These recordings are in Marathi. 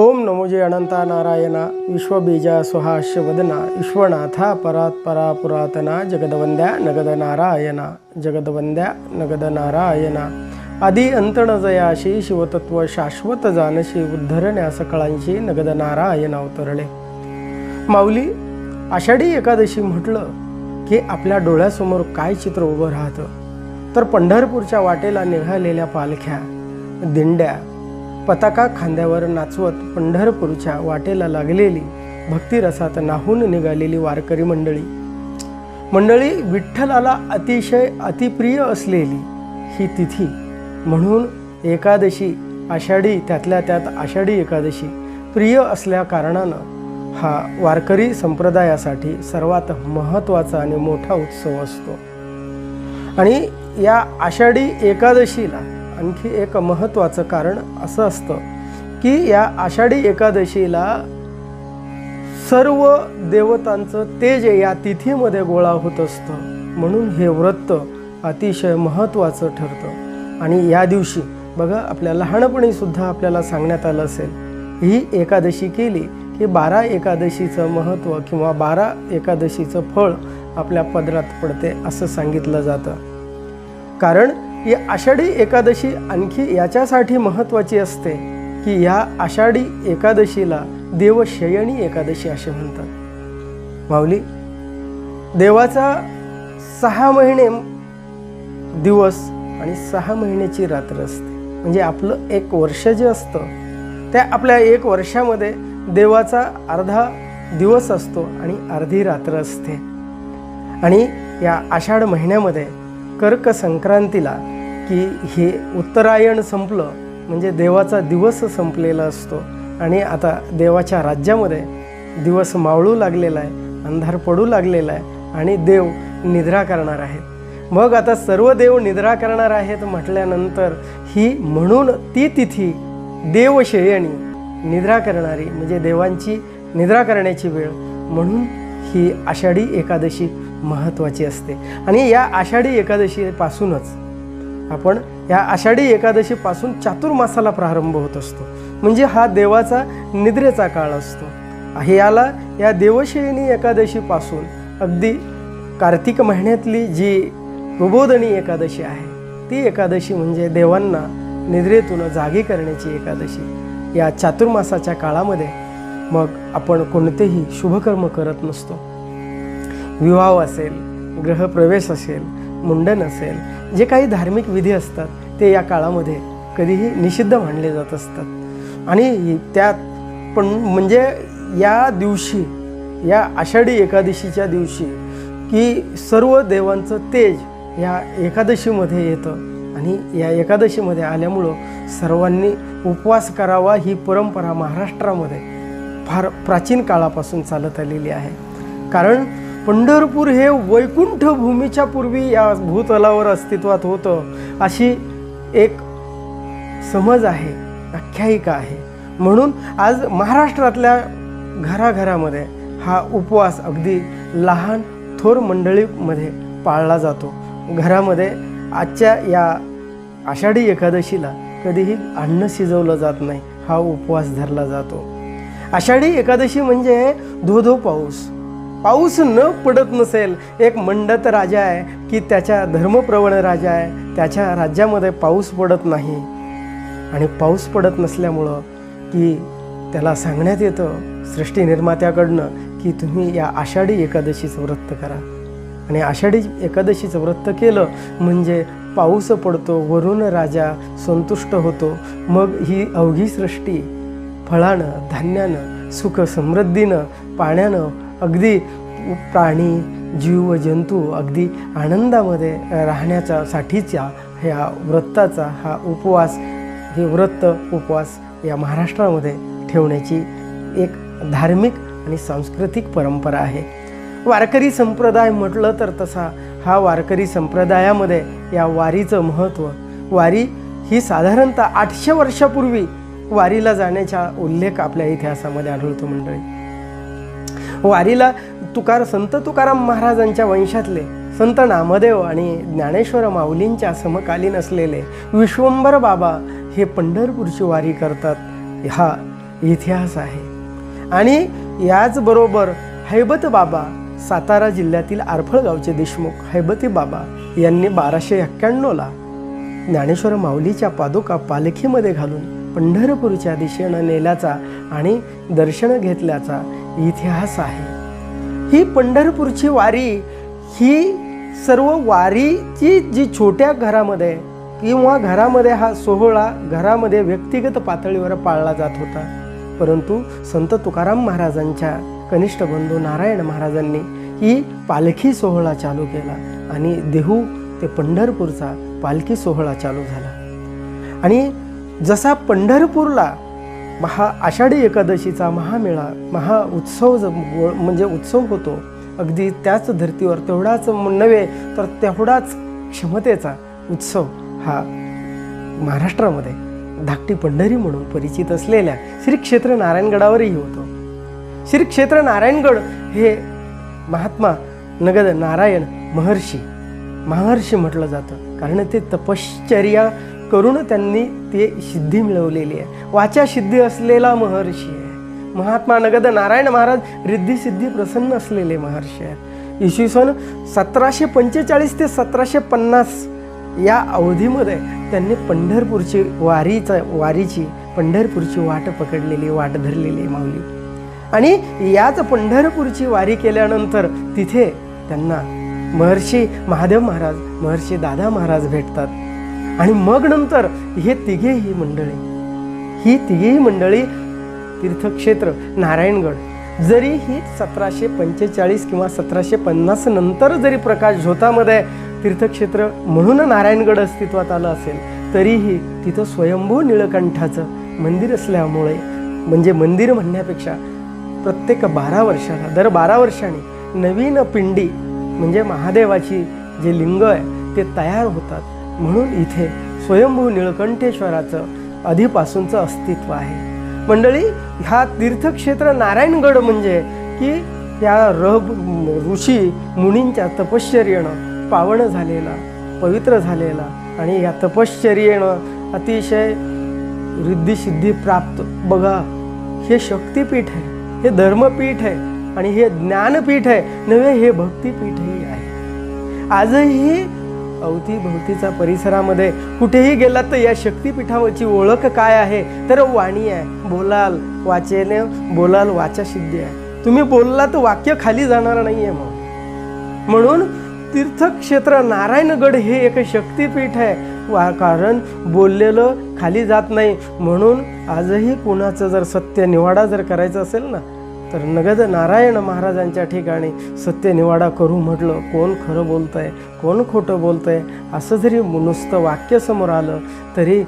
ओम नमोजे अनंता नारायणा विश्वबीजा सुहास्य वदना विश्वनाथा परात्परा पुरातना जगदवंद्या नगद नारायणा जगदवंद्या नगद नारायणा आदी अंतणजयाशी न शिवतत्व शाश्वत जानशी उद्धरण्या सकळांशी नगद नारायण अवतरले। माऊली आषाढी एकादशी म्हटलं की आपल्या डोळ्यासमोर काय चित्र उभं राहतं? तर पंढरपूरच्या वाटेला निघालेल्या पालख्या दिंड्या पताका खांद्यावर नाचवत पंढरपूरच्या वाटेला लागलेली भक्तिरसात नाहून निघालेली वारकरी मंडळी. मंडळी विठ्ठलाला अतिशय अतिप्रिय असलेली ही तिथी म्हणून एकादशी आषाढी त्यातल्या त्यात आषाढी एकादशी प्रिय असल्या कारणानं हा वारकरी संप्रदायासाठी सर्वात महत्त्वाचा आणि मोठा उत्सव असतो. आणि या आषाढी एकादशीला आणखी एक महत्त्वाचं कारण असं असतं की या आषाढी एकादशीला सर्व देवतांचं तेज या तिथीमध्ये गोळा होत असतं. म्हणून हे व्रत अतिशय महत्त्वाचं ठरतं. आणि या दिवशी बघा आपल्या लहानपणीसुद्धा आपल्याला सांगण्यात आलं असेल ही एकादशी केली की बारा एकादशीचं महत्त्व किंवा बारा एकादशीचं फळ आपल्या पदरात पडते असं सांगितलं जातं. कारण ही आषाढी एकादशी आणखी याच्यासाठी महत्त्वाची असते की या आषाढी एकादशीला देवशयनी एकादशी असे म्हणतात. माऊली देवाचा सहा महिने दिवस आणि सहा महिन्याची रात्र असते. म्हणजे आपलं एक वर्ष जे असतं त्या आपल्या एक वर्षामध्ये देवाचा अर्धा दिवस असतो आणि अर्धी रात्र असते. आणि या आषाढ महिन्यामध्ये कर्क संक्रांतीला की हे उत्तरायण संपलं म्हणजे देवाचा दिवस संपलेला असतो. आणि आता देवाच्या राज्यामध्ये दिवस मावळू लागलेला आहे अंधार पडू लागलेला आहे आणि देव निद्रा करणार आहेत. मग आता सर्व देव निद्रा करणार आहेत म्हटल्यानंतर ही म्हणून ती तिथी देवशयणी निद्रा करणारी म्हणजे देवांची निद्रा करण्याची वेळ म्हणून ही आषाढी एकादशी महत्त्वाची असते. आणि या आषाढी एकादशीपासूनच आपण या आषाढी एकादशीपासून चातुर्मासाला प्रारंभ होत असतो. म्हणजे हा देवाचा निद्रेचा काळ असतो. हे याला या देवशयनी एकादशीपासून अगदी कार्तिक महिन्यातली जी प्रबोधनी एकादशी आहे ती एकादशी म्हणजे देवांना निद्रेतून जागी करण्याची एकादशी. या चातुर्मासाच्या काळामध्ये मग आपण कोणतेही शुभकर्म करत नसतो. विवाह असेल ग्रहप्रवेश असेल मुंडन असेल जे काही धार्मिक विधी असतात ते या काळामध्ये कधीही निषिद्ध मानले जात असतात. आणि त्यात पण म्हणजे या दिवशी या आषाढी एकादशीच्या दिवशी की सर्व देवांचं तेज या एकादशीमध्ये येतं. आणि या एकादशीमध्ये आल्यामुळं सर्वांनी उपवास करावा ही परंपरा महाराष्ट्रामध्ये फार प्राचीन काळापासून चालत आलेली आहे. कारण पंढरपूर हे वैकुंठ भूमीच्या पूर्वी या भूतलावर अस्तित्वात होतं. अशी एक समज आहे आख्यायिका आहे. म्हणून आज महाराष्ट्रातल्या घराघरामध्ये हा उपवास अगदी लहान थोर मंडळीमध्ये पाळला जातो. घरामध्ये आजच्या या आषाढी एकादशीला कधीही अन्न शिजवलं जात नाही हा उपवास धरला जातो. आषाढी एकादशी म्हणजे धो धो पाऊस. पाऊस न पडत नसेल एक मंडत राजा आहे की त्याच्या धर्मप्रवण राजा आहे त्याच्या राज्यामध्ये पाऊस पडत नाही. आणि पाऊस पडत नसल्यामुळं की त्याला सांगण्यात येतं सृष्टी निर्मात्याकडनं की तुम्ही या आषाढी एकादशीचं व्रत करा. आणि आषाढी एकादशीचं व्रत केलं म्हणजे पाऊस पडतो वरून राजा संतुष्ट होतो मग ही अवघी सृष्टी फळानं धान्यानं सुख समृद्धीनं पाण्यानं अगदी प्राणी जीव जंतू अगदी आनंदामध्ये राहण्याच्या साठीच्या ह्या व्रताचा हा उपवास हे व्रत उपवास या महाराष्ट्रामध्ये ठेवण्याची एक धार्मिक आणि सांस्कृतिक परंपरा आहे. वारकरी संप्रदाय म्हटलं तर तसा हा वारकरी संप्रदायामध्ये या वारीचं महत्त्व वारी ही साधारणतः आठशे वर्षापूर्वी वारीला जाण्याचा उल्लेख आपल्या इतिहासामध्ये आढळतो मंडळी. हो, वारीला तुकार संत तुकाराम महाराजांच्या वंशातले संत नामदेव आणि ज्ञानेश्वर माऊलींच्या समकालीन असलेले विश्वंभर बाबा हे पंढरपूरची वारी करतात हा इतिहास आहे. आणि याचबरोबर हैबत बाबा सातारा जिल्ह्यातील आरफळगावचे देशमुख हैबती बाबा यांनी बाराशे एक्क्याण्णवला ज्ञानेश्वर माऊलीच्या पादुका पालखीमध्ये घालून पंढरपूरच्या दिशेनं नेल्याचा आणि दर्शन घेतल्याचा इतिहास आहे. ही पंढरपूरची वारी ही सर्व वारीची जी छोट्या घरामध्ये किंवा घरामध्ये हा सोहळा घरामध्ये व्यक्तिगत पातळीवर पाळला जात होता. परंतु संत तुकाराम महाराजांच्या कनिष्ठ बंधू नारायण महाराजांनी ही पालखी सोहळा चालू केला आणि देहू ते पंढरपूरचा पालखी सोहळा चालू झाला. आणि जसा पंढरपूरला महा आषाढी एकादशीचा महामेळा महा उत्सव म्हणजे उत्सव होतो अगदी त्याच धर्तीवर तेवढाच नव्हे तर तेवढाच क्षमतेचा उत्सव हा महाराष्ट्रामध्ये धाकटी पंढरी म्हणून परिचित असलेल्या श्री क्षेत्र नारायणगडावरही होतो. श्री क्षेत्र नारायणगड हे महात्मा नगद नारायण महर्षी महर्षी म्हटलं जातं. कारण ते तपश्चर्या करून त्यांनी ते सिद्धी मिळवलेली आहे. वाचा सिद्धी असलेला महर्षी आहे. महात्मा नगद नारायण महाराज रिद्धी सिद्धी प्रसन्न असलेले महर्षी आहेत. इसवी सन सतराशे पंचेचाळीस ते सतराशे पन्नास या अवधीमध्ये त्यांनी पंढरपूरची वारीचा वारीची पंढरपूरची वाट पकडलेली वाट धरलेली आहे माऊली. आणि याच पंढरपूरची वारी केल्यानंतर तिथे त्यांना महर्षी महादेव महाराज महर्षी दादा महाराज भेटतात. आणि मग नंतर हे तिघेही मंडळी ही तिघेही मंडळी तीर्थक्षेत्र नारायणगड जरी ही सतराशे पंचेचाळीस किंवा सतराशे पन्नास नंतर जरी प्रकाश झोतामध्ये तीर्थक्षेत्र म्हणून नारायणगड अस्तित्वात आलं असेल तरीही तिथं स्वयंभू निळकंठाचं मंदिर असल्यामुळे म्हणजे मंदिर म्हणण्यापेक्षा प्रत्येक बारा वर्षाला दर बारा वर्षांनी नवीन पिंडी म्हणजे महादेवाची जे लिंग आहे ते तयार होतात. म्हणून इथे स्वयंभू निळकंठेश्वराचं आधीपासूनचं अस्तित्व आहे. मंडळी ह्या तीर्थक्षेत्र नारायणगड म्हणजे की त्या र ऋषी मुनींच्या तपश्चर्येनं पावन झालेला पवित्र झालेला आणि या तपश्चर्येनं अतिशय रिद्धिसिद्धी प्राप्त. बघा हे शक्तिपीठ आहे हे धर्मपीठ आहे आणि हे ज्ञानपीठ आहे नव्हे हे भक्तिपीठही आहे. आजही अवतीभोवतीचा परिसरामध्ये कुठेही गेलात तर या शक्तिपीठावरची ओळख काय आहे? तर वाणी आहे. बोलाल वाचेने बोलाल वाचा सिद्धी आहे. तुम्ही बोललात वाक्य खाली जाणार नाही आहे मग. म्हणून तीर्थक्षेत्र नारायणगड हे एक शक्तिपीठ आहे. वा कारण बोललेलं खाली जात नाही. म्हणून आजही कुणाचं जर सत्य निवाडा जर करायचं असेल ना तर नगद नारायण महाराजांच्या ठिकाणी सत्यनिवाडा करू म्हटलं कोण खरं बोलतंय कोण खोटं बोलतंय असं जरी नुसतं वाक्य समोर आलं तरी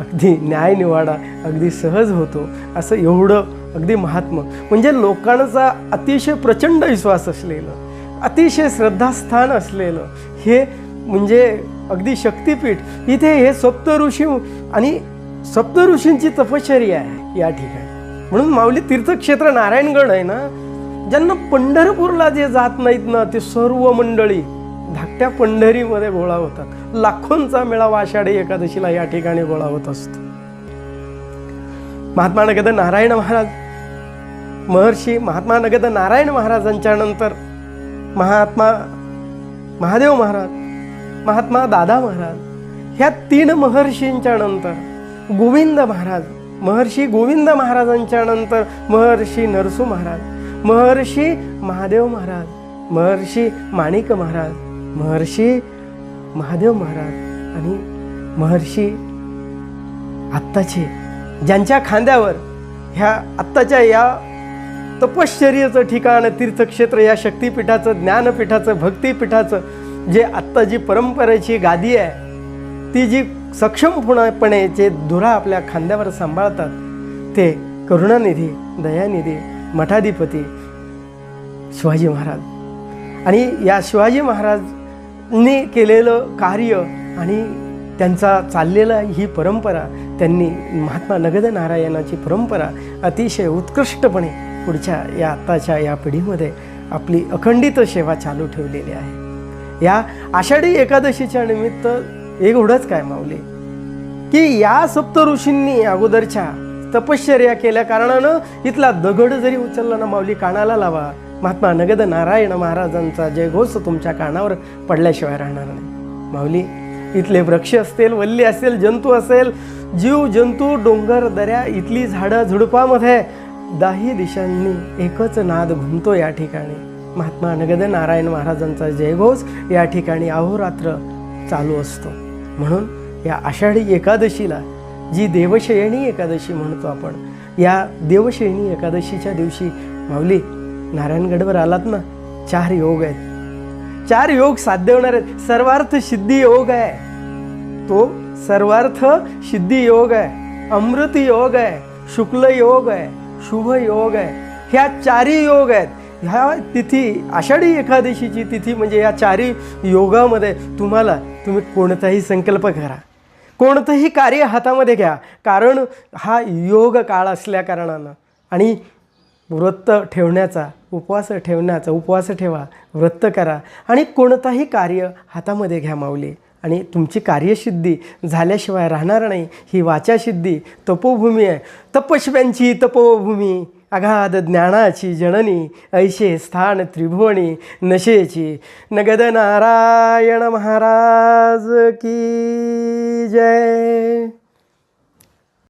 अगदी न्यायनिवाडा अगदी सहज होतो असं एवढं अगदी महात्म. म्हणजे लोकांचा अतिशय प्रचंड विश्वास असलेलं अतिशय श्रद्धास्थान असलेलं हे म्हणजे अगदी शक्तिपीठ. इथे हे सप्तऋषी आणि सप्तऋषींची तपश्चर्या आहे या ठिकाणी. म्हणून माऊली तीर्थक्षेत्र नारायणगड आहे ना ज्यांना पंढरपूरला जे जात नाहीत ना ते सर्व मंडळी धाकट्या पंढरीमध्ये गोळा होतात. लाखोंचा मेळावा आषाढी एकादशीला या ठिकाणी गोळा होत असतो. महात्मा नगद नारायण महाराज महर्षी महात्मा नगद नारायण महाराजांच्या नंतर महात्मा महादेव महाराज महात्मा दादा महाराज ह्या तीन महर्षींच्या नंतर गोविंद महाराज महर्षी गोविंद महाराजांच्या नंतर महर्षी नरसू महाराज महर्षी महादेव महाराज महर्षी माणिक महाराज महर्षी महादेव महाराज आणि महर्षी आत्ताचे ज्यांच्या खांद्यावर ह्या आत्ताच्या या तपश्चर्याचं ठिकाण तीर्थक्षेत्र या शक्तिपीठाचं ज्ञानपीठाचं भक्तिपीठाचं जे आत्ता जी परंपरेची गादी आहे ती जी सक्षमपणापणे जे धुरा आपल्या खांद्यावर सांभाळतात. ते करुणानिधी दयानिधी मठाधिपती शिवाजी महाराज. आणि या शिवाजी महाराजनी केलेलं कार्य आणि त्यांचा चाललेला ही परंपरा त्यांनी महात्मा नगद नारायणाची परंपरा अतिशय उत्कृष्टपणे पुढच्या या आत्ताच्या या पिढीमध्ये आपली अखंडित सेवा चालू ठेवलेली आहे. या आषाढी एकादशीच्या निमित्त एवढंच काय माऊले? की या सप्त ऋषींनी अगोदरच्या तपश्चर्या केल्या कारणानं इथला दगड जरी उचलला ना माऊली कानाला लावा. महात्मा नगद नारायण महाराजांचा जयघोष तुमच्या कानावर पडल्याशिवाय राहणार नाही. माऊली इथले वृक्ष असतील वल्ली असेल जंतू असेल जीव जंतू डोंगर दऱ्या इथली झाडं झुडपामध्ये दाही दिशांनी एकच नाद घुमतो या ठिकाणी. महात्मा नगद नारायण महाराजांचा जयघोष या ठिकाणी अहोरात्र चालू असतो. म्हणून या आषाढी एकादशीला जी देवशयणी एकादशी म्हणतो आपण या देवशयणी एकादशीच्या दिवशी माऊली नारायणगडवर आलात ना चार योग आहेत. चार योग साध्य होणार आहेत. सर्वार्थ सिद्धी योग आहे. तो सर्वार्थ सिद्धी योग आहे. अमृत योग आहे. शुक्ल योग आहे. शुभ योग आहे. ह्या चारही योग आहेत. ह्या तिथी आषाढी एकादशीची तिथी म्हणजे या चारी योगामध्ये तुम्हाला तुम्ही कोणताही संकल्प करा. कोणतंही कार्य हातामध्ये घ्या. कारण हा योग काळ असल्या कारणानं आणि व्रत ठेवण्याचा उपवास ठेवण्याचा उपवास ठेवा व्रत करा आणि कोणताही कार्य हातामध्ये घ्या माऊली. आणि तुमची कार्यसिद्धी झाल्याशिवाय राहणार नाही. ही वाचासिद्धी तपोभूमी आहे. तपस्व्यांची तपोभूमी. अगाध ज्ञानाची जननी ऐशे स्थान त्रिभुवनी नशेची. नगद नारायण महाराज की जय.